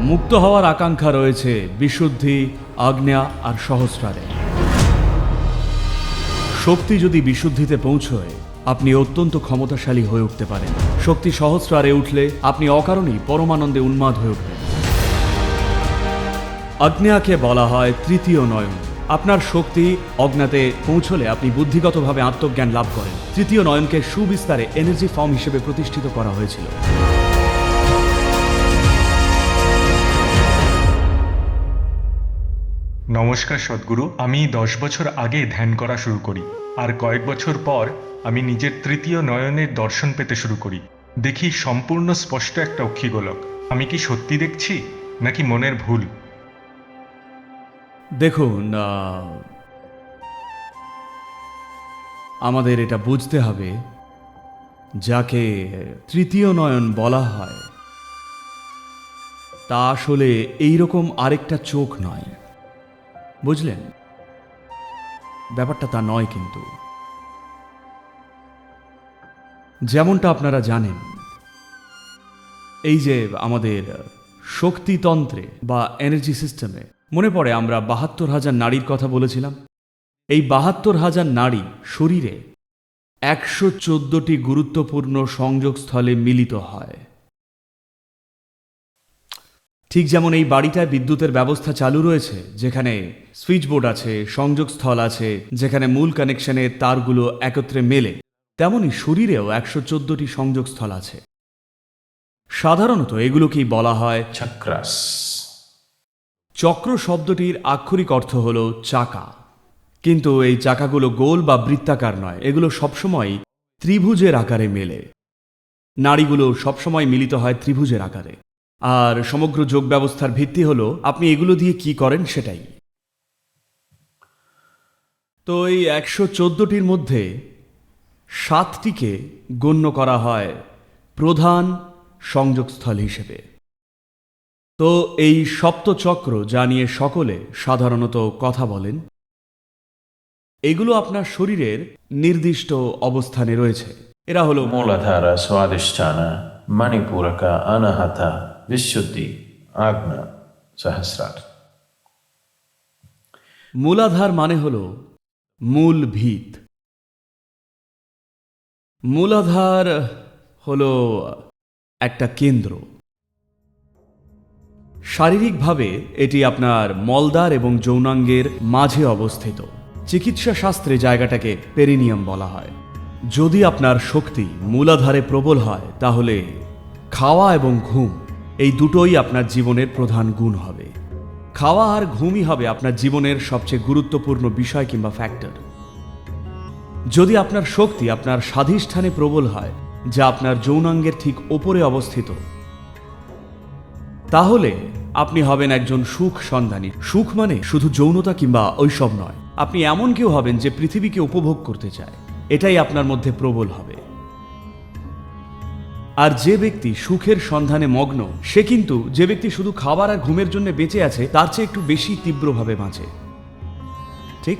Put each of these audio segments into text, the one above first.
মুক্ত হওয়ার আকাঙ্ক্ষা রয়েছে বিশুদ্ধি আজ্ঞা আর সহস্রারে। শক্তি যদি বিশুদ্ধিতে পৌঁছয়, আপনি অত্যন্ত ক্ষমতাশালী হয়ে উঠতে পারেন। শক্তি সহস্রারে উঠলে আপনি অকারণেই পরমানন্দে উন্মাদ হয়ে উঠবেন। আগ্নেয়াকে বলা হয় তৃতীয় নয়ন। আপনার শক্তি অজ্ঞাতে পৌঁছলে আপনি বুদ্ধিগতভাবে আত্মজ্ঞান লাভ করেন। তৃতীয় নয়নকে সুবিস্তারে এনার্জি ফর্ম হিসেবে প্রতিষ্ঠিত করা হয়েছিল। নমস্কার সদ্গুরু, আমি দশ বছর আগে ধ্যান করা শুরু করি। আর কয়েক বছর পর আমি নিজের তৃতীয় নয়নের দর্শন পেতে শুরু করি। দেখি সম্পূর্ণ স্পষ্ট একটা অক্ষিগোলক। আমি কি সত্যি দেখছি, নাকি মনের ভুল? দেখুন আমাদের এটা বুঝতে হবে, যাকে তৃতীয় নয়ন বলা হয়, তা আসলে এইরকম আরেকটা চোখ নয়। বুঝলেন? ব্যাপারটা তা নয় কিন্তু। যেমনটা আপনারা জানেন, এই যে আমাদের শক্তিতন্ত্রে বা এনার্জি সিস্টেমে মনে পড়ে আমরা বাহাত্তর হাজার নারীর কথা বলেছিলাম। এই বাহাত্তর হাজার নারী শরীরে একশো চোদ্দটি গুরুত্বপূর্ণ সংযোগস্থলে মিলিত হয়। ঠিক যেমন এই বাড়িটায় বিদ্যুতের ব্যবস্থা চালু রয়েছে যেখানে সুইচ বোর্ড আছে সংযোগস্থল আছে যেখানে মূল কানেকশনের তারগুলো একত্রে মেলে তেমনি শরীরেও একশো চোদ্দটি সংযোগস্থল আছে। সাধারণত এগুলোকেই বলা হয় chakras. চক্র শব্দটির আক্ষরিক অর্থ হল চাকা। কিন্তু এই চাকাগুলো গোল বা বৃত্তাকার নয় এগুলো সবসময় ত্রিভুজের আকারে মেলে। নাড়িগুলো সবসময় মিলিত হয় ত্রিভুজের আকারে। আর সমগ্র যোগ ব্যবস্থার ভিত্তি হল আপনি এগুলো দিয়ে কি করেন সেটাই। তো এই একশো চোদ্দটির মধ্যে সাতটিকে গণ্য করা হয় প্রধান সংযোগস্থল হিসেবে। তো এই সপ্তচক্র যা নিয়ে সকলে সাধারণত কথা বলেন এগুলো আপনার শরীরের নির্দিষ্ট অবস্থানে রয়েছে। এরা হলো Mooladhara, Swadhisthana, Manipuraka, Anahata, Vishuddhi, Agna, Sahasrar. মূলাধার মানে হল মূল ভিত। মূলাধার হল একটা কেন্দ্র। শারীরিকভাবে এটি আপনার মলদার এবং যৌনাঙ্গের মাঝে অবস্থিত। চিকিৎসা শাস্ত্রে জায়গাটাকে পেরিনিয়াম বলা হয়। যদি আপনার শক্তি মূলাধারে প্রবল হয় তাহলে খাওয়া এবং ঘুম এই দুটোই আপনার জীবনের প্রধান গুণ হবে। খাওয়া আর ঘুমই হবে আপনার জীবনের সবচেয়ে গুরুত্বপূর্ণ বিষয় কিংবা ফ্যাক্টর যদি আপনার শক্তি আপনার স্বাধিষ্ঠানে প্রবল হয়, যা আপনার যৌনাঙ্গের ঠিক ওপরে অবস্থিত, তাহলে আপনি হবেন একজন সুখ সন্ধানী। সুখ মানে শুধু যৌনতা কিংবা ঐসব নয়, আপনি এমন কেউ হবেন যে পৃথিবীকে উপভোগ করতে চায়। এটাই আপনার মধ্যে প্রবল হবে। আর যে ব্যক্তি সুখের সন্ধানে মগ্ন, সে কিন্তু যে ব্যক্তি শুধু খাবার আর ঘুমের জন্য বেঁচে আছে, তার চেয়ে একটু বেশি তীব্রভাবে বাঁচে। ঠিক?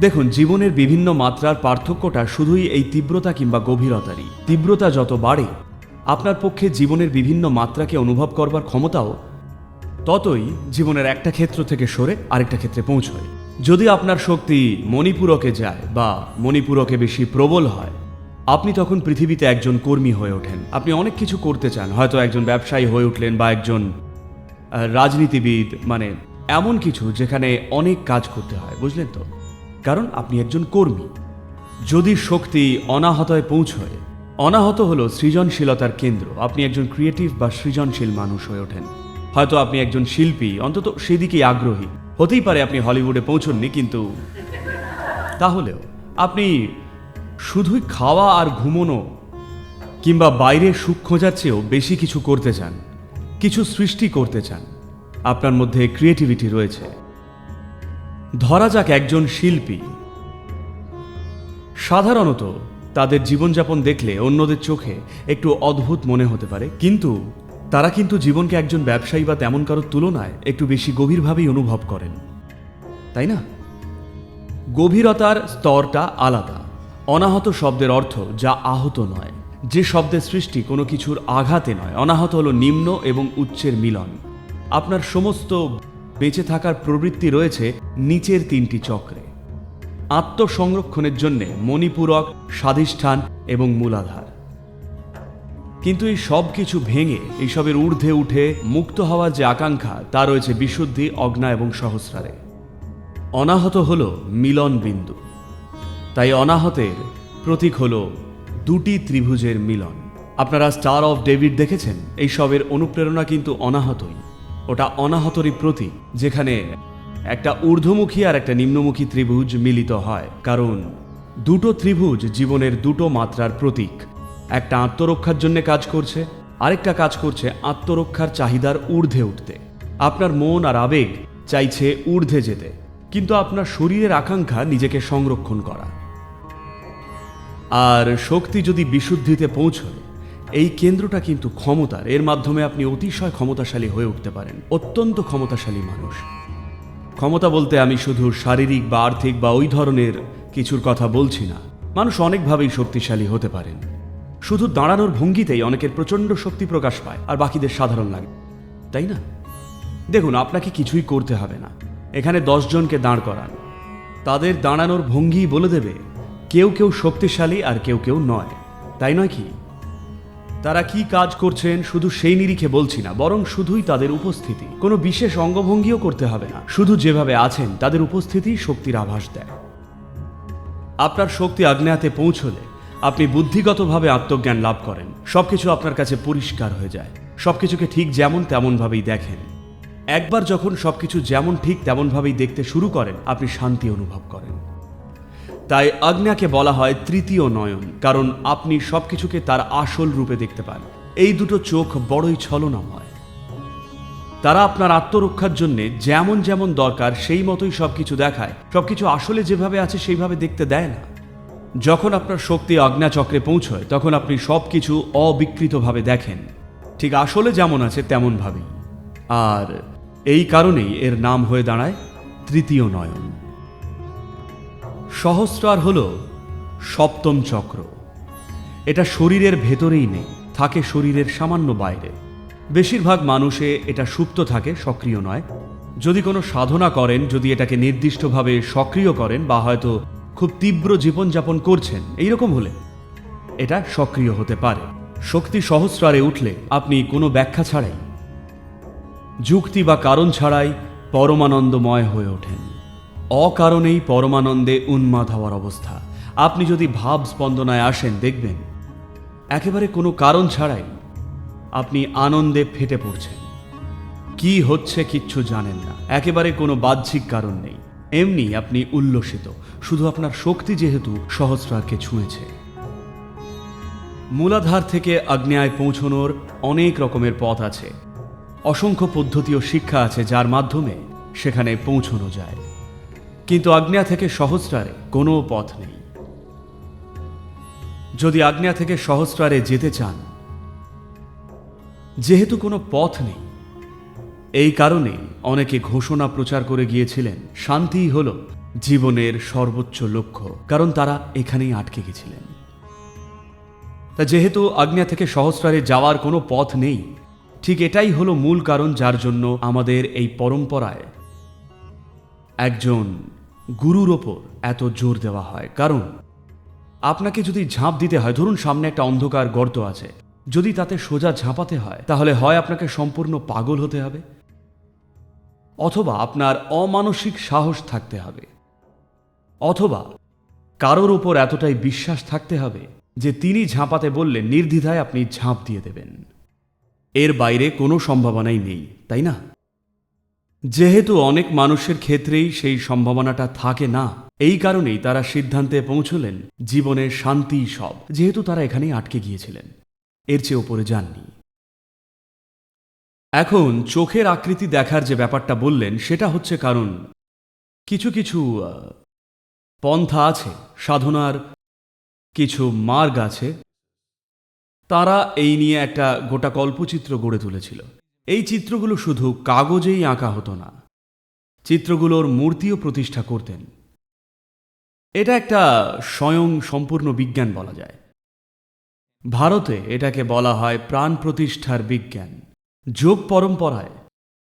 দেখুন, জীবনের বিভিন্ন মাত্রার পার্থক্যটা শুধুই এই তীব্রতা কিংবা গভীরতারই। তীব্রতা যত বাড়ে, আপনার পক্ষে জীবনের বিভিন্ন মাত্রাকে অনুভব করবার ক্ষমতাও ততই জীবনের একটা ক্ষেত্র থেকে সরে আরেকটা ক্ষেত্রে পৌঁছয়। যদি আপনার শক্তি মণিপুরকে যায় বা মণিপুরকে বেশি প্রবল হয় আপনি তখন পৃথিবীতে একজন কর্মী হয়ে ওঠেন। আপনি অনেক কিছু করতে চান। হয়তো একজন ব্যবসায়ী হয়ে উঠলেন বা একজন রাজনীতিবিদ মানে এমন কিছু যেখানে অনেক কাজ করতে হয়। বুঝলেন তো? কারণ আপনি একজন কর্মী। যদি শক্তি অনাহতয় পৌঁছয়, অনাহত হলো সৃজনশীলতার কেন্দ্র। আপনি একজন ক্রিয়েটিভ বা সৃজনশীল মানুষ হয়ে ওঠেন। হয়তো আপনি একজন শিল্পী, অন্তত সেদিকেই আগ্রহী। হতেই পারে আপনি হলিউডে পৌঁছননি, কিন্তু তাহলেও আপনি শুধুই খাওয়া আর ঘুমোনো, কিংবা বাইরে সুখ খোঁজার চেয়েও বেশি কিছু করতে চান, কিছু সৃষ্টি করতে চান, আপনার মধ্যে ক্রিয়েটিভিটি রয়েছে। ধরা যাক একজন শিল্পী। সাধারণত তাদের জীবনযাপন দেখলে অন্যদের চোখে একটু অদ্ভুত মনে হতে পারে, কিন্তু তারা কিন্তু জীবনকে একজন ব্যবসায়ী বা তেমন কারোর তুলনায় একটু বেশি গভীরভাবেই অনুভব করেন। তাই না? গভীরতার স্তরটা আলাদা। অনাহত শব্দের অর্থ যা আহত নয়। যে শব্দের সৃষ্টি কোনো কিছুর আঘাতে নয়। অনাহত হলো নিম্ন এবং উচ্চের মিলন। আপনার সমস্ত বেঁচে থাকার প্রবৃত্তি রয়েছে নিচের তিনটি চক্রে। আত্মসংরক্ষণের জন্যে মণিপূরক, স্বাধিষ্ঠান এবং মূলাধার। কিন্তু এই সব কিছু ভেঙে এইসবের ঊর্ধ্বে উঠে মুক্ত হওয়ার যে আকাঙ্ক্ষা, তা রয়েছে বিশুদ্ধি, অগ্না এবং সহস্রারে। অনাহত হল মিলন বিন্দু তাই অনাহতের প্রতীক হল দুটি ত্রিভুজের মিলন। আপনারা স্টার অফ ডেভিড দেখেছেন? এই সবের অনুপ্রেরণা কিন্তু অনাহতই। ওটা অনাহতরই প্রতীক, যেখানে একটা ঊর্ধ্বমুখী আর একটা নিম্নমুখী ত্রিভুজ মিলিত হয়। কারণ দুটো ত্রিভুজ জীবনের দুটো মাত্রার প্রতীক। একটা আত্মরক্ষার জন্য কাজ করছে, আরেকটা কাজ করছে আত্মরক্ষার চাহিদার ঊর্ধ্বে উঠতে। আপনার মন আর আবেগ চাইছে ঊর্ধ্বে যেতে। কিন্তু আপনার শরীরের আকাঙ্ক্ষা নিজেকে সংরক্ষণ করা। আর শক্তি যদি বিশুদ্ধিতে পৌঁছয়, এই কেন্দ্রটা কিন্তু ক্ষমতার। এর মাধ্যমে আপনি অতিশয় ক্ষমতাশালী হয়ে উঠতে পারেন। অত্যন্ত ক্ষমতাশালী মানুষ। ক্ষমতা বলতে আমি শুধু শারীরিক বা আর্থিক বা ওই ধরনের কিছুর কথা বলছি না। মানুষ অনেকভাবেই শক্তিশালী হতে পারেন। শুধু দাঁড়ানোর ভঙ্গিতেই অনেকের প্রচণ্ড শক্তি প্রকাশ পায়, আর বাকিদের সাধারণ লাগে। তাই না? দেখুন, আপনাকে কিছুই করতে হবে না। এখানে দশজনকে দাঁড় করান। তাদের দাঁড়ানোর ভঙ্গি বলে দেবে কেউ কেউ শক্তিশালী আর কেউ কেউ নয়, তাই নয় কি? তারা কি কাজ করছেন শুধু সেই নিরিখে বলছি না, বরং শুধুই তাদের উপস্থিতি। কোনো বিশেষ অঙ্গভঙ্গিও করতে হবে না, শুধু যেভাবে আছেন তাদের উপস্থিতি শক্তির আভাস দেয়। আপনার শক্তি আগ্নেয়াতে পৌঁছলে আপনি বুদ্ধিগতভাবে আত্মজ্ঞান লাভ করেন, সবকিছু আপনার কাছে পরিষ্কার হয়ে যায়, সবকিছুকে ঠিক যেমন তেমনভাবেই দেখেন। একবার যখন সবকিছু যেমন ঠিক তেমনভাবেই দেখতে শুরু করেন, আপনি শান্তি অনুভব করেন। তাই আজ্ঞাকে বলা হয় তৃতীয় নয়ন, কারণ আপনি সবকিছুকে তার আসল রূপে দেখতে পান। এই দুটো চোখ বড়ই ছলনাময়। তারা আপনার আত্মরক্ষার জন্য যেমন যেমন দরকার সেই মতোই সবকিছু দেখায়। সবকিছু আসলে যেভাবে আছে সেইভাবে দেখতে দেয় না। যখন আপনার শক্তি আজ্ঞাচক্রে পৌঁছয়, তখন আপনি সবকিছু অবিকৃতভাবে দেখেন। ঠিক আসলে যেমন আছে তেমনভাবেই। আর এই কারণেই এর নাম হয়ে দাঁড়ায় তৃতীয় নয়ন। সহস্রার হল সপ্তম চক্র। এটা শরীরের ভেতরেই নেই, থাকে শরীরের সামান্য বাইরে। বেশিরভাগ মানুষে এটা সুপ্ত থাকে, সক্রিয় নয়। যদি কোনো সাধনা করেন, যদি এটাকে নির্দিষ্টভাবে সক্রিয় করেন বা হয়তো খুব তীব্র জীবনযাপন করছেন, এইরকম হলে এটা সক্রিয় হতে পারে। শক্তি সহস্রারে উঠলে আপনি কোনো ব্যাখ্যা ছাড়াই, যুক্তি বা কারণ ছাড়াই পরমানন্দময় হয়ে ওঠেন। অকারণেই পরমানন্দে উন্মাদ হওয়ার অবস্থা। আপনি যদি ভাব স্পন্দনায় আসেন, দেখবেন, একেবারে কোনো কারণ ছাড়াই আপনি আনন্দে ফেটে পড়ছেন। কি হচ্ছে কিচ্ছু জানেন না, একেবারে কোনো বাহ্যিক কারণ নেই। এমনি আপনি উল্লসিত, শুধু আপনার শক্তি যেহেতু সহস্রারকে ছুঁয়েছে। মূলাধার থেকে আগ্নেয়ায় পৌঁছনোর অনেক রকমের পথ আছে। অসংখ্য পদ্ধতি ও শিক্ষা আছে যার মাধ্যমে সেখানে পৌঁছনো যায়। কিন্তু আগ্নেয়া থেকে সহস্রারে কোনো পথ নেই। যদি আগ্নেয়া থেকে সহস্রারে যেতে চান, যেহেতু কোনো পথ নেই, এই কারণে অনেকে ঘোষণা প্রচার করে গিয়েছিলেন, শান্তিই হল জীবনের সর্বোচ্চ লক্ষ্য, কারণ তারা এখানেই আটকে গেছিলেন। তা যেহেতু আগ্নেয়া থেকে সহস্রারে যাওয়ার কোনো পথ নেই, ঠিক এটাই হলো মূল কারণ যার জন্য আমাদের এই পরম্পরায় একজন গুরুর ওপর এত জোর দেওয়া হয়। কারণ, আপনাকে যদি ঝাঁপ দিতে হয়, ধরুন সামনে একটা অন্ধকার গর্ত আছে, যদি তাতে সোজা ঝাঁপাতে হয়, তাহলে হয় আপনাকে সম্পূর্ণ পাগল হতে হবে? অথবা আপনার অমানসিক সাহস থাকতে হবে। অথবা কারোর ওপর এতটাই বিশ্বাস থাকতে হবে, যে তিনি ঝাঁপাতে বললে নির্দ্বিধায় আপনি ঝাঁপ দিয়ে দেবেন। এর বাইরে কোনো সম্ভাবনাই নেই, তাই না? যেহেতু অনেক মানুষের ক্ষেত্রেই সেই সম্ভাবনাটা থাকে না, এই কারণেই তারা সিদ্ধান্তে পৌঁছলেন জীবনের শান্তি সব, যেহেতু তারা এখানেই আটকে গিয়েছিলেন। এর চেয়ে ওপরে যাননি। এখন চোখের আকৃতি দেখার যে ব্যাপারটা বললেন, সেটা হচ্ছে কারণ কিছু কিছু পন্থা আছে, সাধনার কিছু মার্গ আছে। তারা এই নিয়ে একটা গোটা কল্পচিত্র গড়ে তুলেছিল। এই চিত্রগুলো শুধু কাগজেই আঁকা হতো না। চিত্রগুলোর মূর্তিও প্রতিষ্ঠা করতেন। এটা একটা স্বয়ং সম্পূর্ণ বিজ্ঞান বলা যায়। ভারতে এটাকে বলা হয় প্রাণ প্রতিষ্ঠার বিজ্ঞান। যোগ পরম্পরায়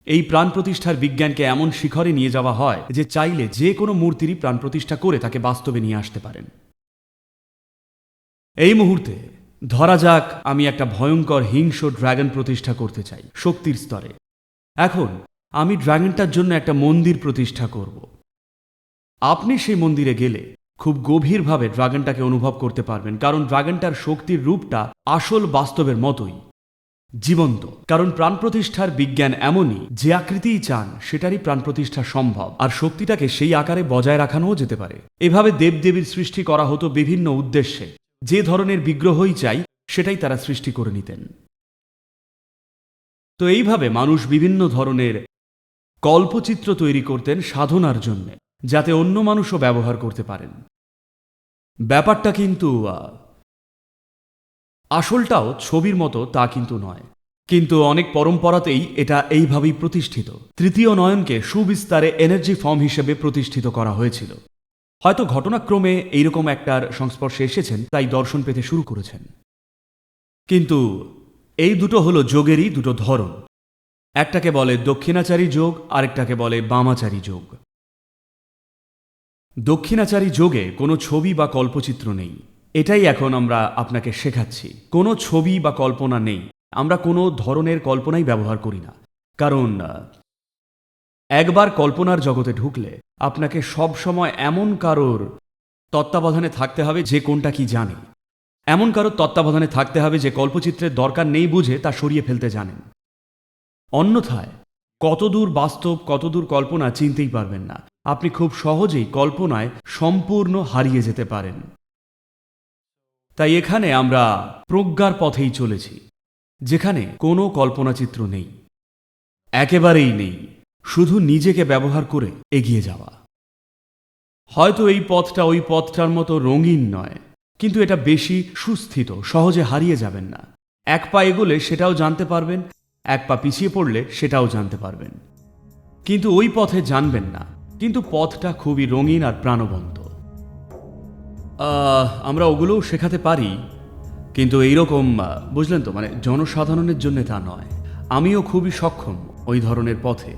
এই প্রাণ প্রতিষ্ঠার বিজ্ঞানকে এমন শিখরে নিয়ে যাওয়া হয় যে চাইলে যে কোনো মূর্তিরই প্রাণ প্রতিষ্ঠা করে তাকে বাস্তবে নিয়ে আসতে পারেন। এই মুহূর্তে ধরা যাক, আমি একটা ভয়ঙ্কর হিংস্র ড্রাগন প্রতিষ্ঠা করতে চাই, শক্তির স্তরে। এখন, আমি ড্রাগনটার জন্য একটা মন্দির প্রতিষ্ঠা করব। আপনি সেই মন্দিরে গেলে খুব গভীরভাবে ড্রাগনটাকে অনুভব করতে পারবেন, কারণ ড্রাগনটার শক্তির রূপটা আসল বাস্তবের মতোই। জীবন্ত। কারণ প্রাণ প্রতিষ্ঠার বিজ্ঞান এমনই, যে আকৃতিই চান, সেটারই প্রাণ প্রতিষ্ঠা সম্ভব, আর শক্তিটাকে সেই আকারে বজায় রাখানোও যেতে পারে। এভাবে দেবদেবীর সৃষ্টি করা হতো বিভিন্ন উদ্দেশ্যে। যে ধরনের বিগ্রহই চাই, সেটাই তারা সৃষ্টি করে নিতেন। তো এইভাবে মানুষ বিভিন্ন ধরনের কল্পচিত্র তৈরি করতেন সাধনার জন্যে, যাতে অন্য মানুষও ব্যবহার করতে পারেন। ব্যাপারটা কিন্তু আসলটাও ছবির মতো তা কিন্তু নয়। কিন্তু অনেক পরম্পরাতেই এটা এইভাবেই প্রতিষ্ঠিত। তৃতীয় নয়নকে সুবিস্তারে এনার্জি ফর্ম হিসেবে প্রতিষ্ঠিত করা হয়েছিল। হয়তো ঘটনাক্রমে এইরকম একটার সংস্পর্শে এসেছেন, তাই দর্শন পেতে শুরু করেছেন। কিন্তু এই দুটো হলো যোগেরই দুটো ধরন। একটাকে বলে দক্ষিণাচারী যোগ, আরেকটাকে বলে বামাচারী যোগ। দক্ষিণাচারী যোগে কোনো ছবি বা কল্পচিত্র নেই। এটাই এখন আমরা আপনাকে শেখাচ্ছি। কোনো ছবি বা কল্পনা নেই। আমরা কোনো ধরনের কল্পনাই ব্যবহার করি না। কারণ একবার কল্পনার জগতে ঢুকলে আপনাকে সব সময় এমন কারোর তত্ত্বাবধানে থাকতে হবে যে কোনটা কি জানে। এমন কারোর তত্ত্বাবধানে থাকতে হবে যে কল্পচিত্রের দরকার নেই বুঝে তা সরিয়ে ফেলতে জানেন। অন্যথায়, কতদূর বাস্তব, কতদূর কল্পনা চিনতেই পারবেন না। আপনি খুব সহজেই কল্পনায় সম্পূর্ণ হারিয়ে যেতে পারেন। তাই এখানে আমরা প্রজ্ঞার পথেই চলেছি, যেখানে কোনো কল্পনাচিত্র নেই। একেবারেই নেই। শুধু নিজেকে ব্যবহার করে এগিয়ে যাওয়া। হয়তো এই পথটা ওই পথটার মতো রঙিন নয়, কিন্তু এটা বেশি সুস্থিত, সহজে হারিয়ে যাবেন না। এক পা এগোলে সেটাও জানতে পারবেন, এক পা পিছিয়ে পড়লে সেটাও জানতে পারবেন। কিন্তু ওই পথে জানবেন না, কিন্তু পথটা খুবই রঙিন আর প্রাণবন্ত। আমরা ওগুলোও শেখাতে পারি, কিন্তু এইরকম বুঝলেন তো মানে জনসাধারণের জন্য তা নয়। আমিও খুবই সক্ষম ওই ধরনের পথে।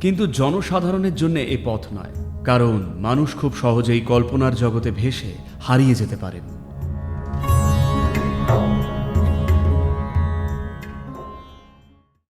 কিন্তু জনসাধারণের জন্য এ পথ নয়, কারণ মানুষ খুব সহজেই কল্পনার জগতে ভেসে হারিয়ে যেতে পারেন।